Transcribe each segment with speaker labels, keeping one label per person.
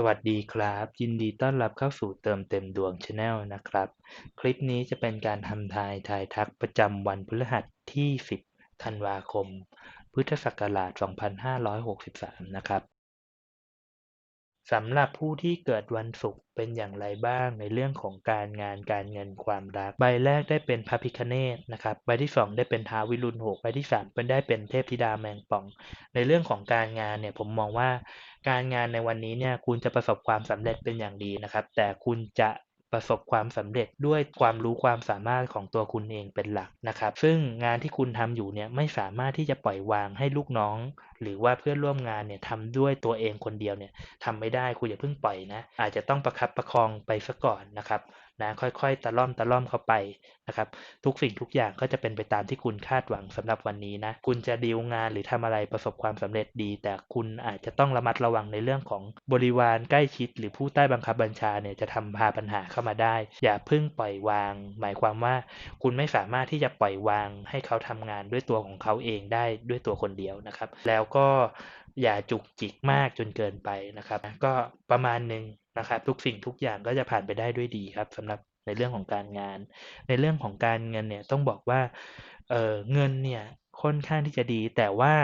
Speaker 1: สวัสดีครับ ยินดีต้อนรับเข้าสู่เติมเต็มดวงช anel นะครับ คลิปนี้จะเป็นการทำทายทายทักประจำวันพฤหัสที่ 10 ธันวาคม พุทธศักราช 2563 นะครับ สำหรับผู้ที่เกิดวันศุกร์เป็นอย่างไรบ้างในเรื่องของการงานการเงินความรัก ใบแรกได้เป็นพระพิคเนตนะครับใบที่ 2 ได้เป็นท้าวิรุณหกใบที่3เป็นได้เป็นเทพธิดาแมงป่อง ในเรื่องของการงานเนี่ยผมมองว่าการงานในวันนี้เนี่ยคุณจะประสบความสำเร็จเป็นอย่างดีนะครับ แต่คุณจะ ประสบความสำเร็จด้วยความรู้ความสามารถของตัวคุณเองเป็นหลักนะครับ ซึ่งงานที่คุณทำอยู่เนี่ยไม่สามารถที่จะปล่อยวางให้ลูกน้อง หรือว่าเพื่อนร่วมงานเนี่ยทำด้วยตัวเองคนเดียวเนี่ยทำไม่ได้คุณอย่าเพิ่งปล่อยนะ อาจจะต้องประคับประคองไปซะก่อนนะครับ นะค่อยๆ ตะล่อมตะล่อมเข้าไปนะครับทุกสิ่งทุกอย่างก็จะเป็นไปตามที่คุณคาดหวังสำหรับวันนี้นะคุณจะดีลงานหรือทำอะไรประสบความสำเร็จดี แต่คุณอาจจะต้องระมัดระวังในเรื่องของบริวารใกล้ชิด หรือผู้ใต้บังคับบัญชาเนี่ยจะทำพาปัญหาเข้ามาได้ อย่าเพิ่งปล่อยวาง หมายความว่าคุณไม่สามารถที่จะปล่อยวางให้เขาทำงานด้วยตัวของเขาเองได้ด้วยตัวคนเดียวนะครับ แล้วก็ อย่าจุกจิกมากจนเกินไปนะครับ ก็ประมาณหนึ่งนะครับ ทุกสิ่งทุกอย่างก็จะผ่านไปได้ด้วยดีครับสำหรับในเรื่องของการงาน ในเรื่องของการเงินเนี่ยต้องบอกว่าเออเงินเนี่ยค่อนข้างที่จะดี แต่ว่า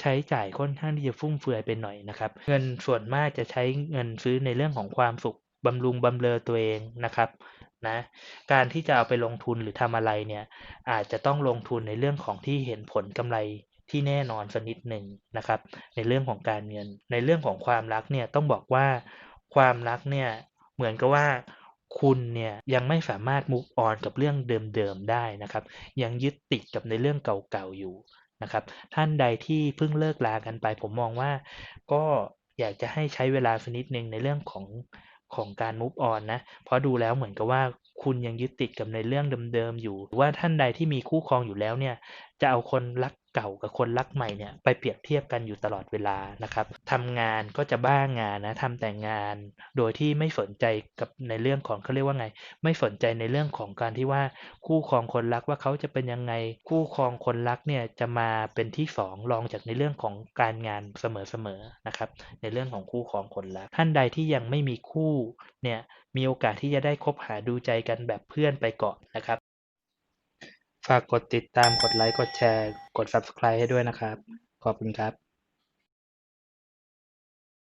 Speaker 1: ใช้จ่ายค่อนข้างที่จะฟุ่มเฟือยไปหน่อยนะครับ เงินส่วนมากจะใช้เงินซื้อในเรื่องของความสุขบำรุงบำเรอตัวเองนะครับนะการที่จะเอาไปลงทุนหรือทำอะไรเนี่ยอาจจะต้องลงทุนในเรื่องของที่เห็นผลกำไร ที่แน่นอนสักนิดหนึ่งนะครับ ในเรื่องของการเงิน ในเรื่องของความรักเนี่ยต้องบอกว่าความรักเนี่ยเหมือนกับว่าคุณเนี่ยยังไม่สามารถ move on กับเรื่องเดิมๆได้นะครับ ยังยึดติดกับในเรื่องเก่าๆอยู่นะครับ ท่านใดที่เพิ่งเลิกลากันไป ผมมองว่าก็อยากจะให้ใช้เวลาสักนิดหนึ่งในเรื่องของของการ move on นะ เพราะดูแล้วเหมือนกับว่าคุณยังยึดติดกับในเรื่องเดิมๆอยู่ ว่าท่านใดที่มีคู่ครองอยู่แล้วเนี่ย จะเอาคนรัก เก่ากับคนรักใหม่เนี่ยไปเปรียบเทียบกันอยู่ตลอดเวลานะครับทำงานก็จะบ้างงานนะทำแต่งาน โดยที่ไม่สนใจกับในเรื่องของเขาเรียกว่าไง ไม่สนใจในเรื่องของการที่ว่าคู่ครองคนรักว่าเขาจะเป็นยังไง คู่ครองคนรักเนี่ยจะมาเป็นที่สองรองจากในเรื่องของการงานเสมอๆนะครับ ในเรื่องของคู่ครองคนรัก ท่านใดที่ยังไม่มีคู่เนี่ยมีโอกาสที่จะได้คบหาดูใจกันแบบเพื่อนไปก่อนนะครับ ฝากกดติดตาม กดไลค์ กดแชร์ กด Subscribe ให้ด้วยนะครับ ขอบคุณครับ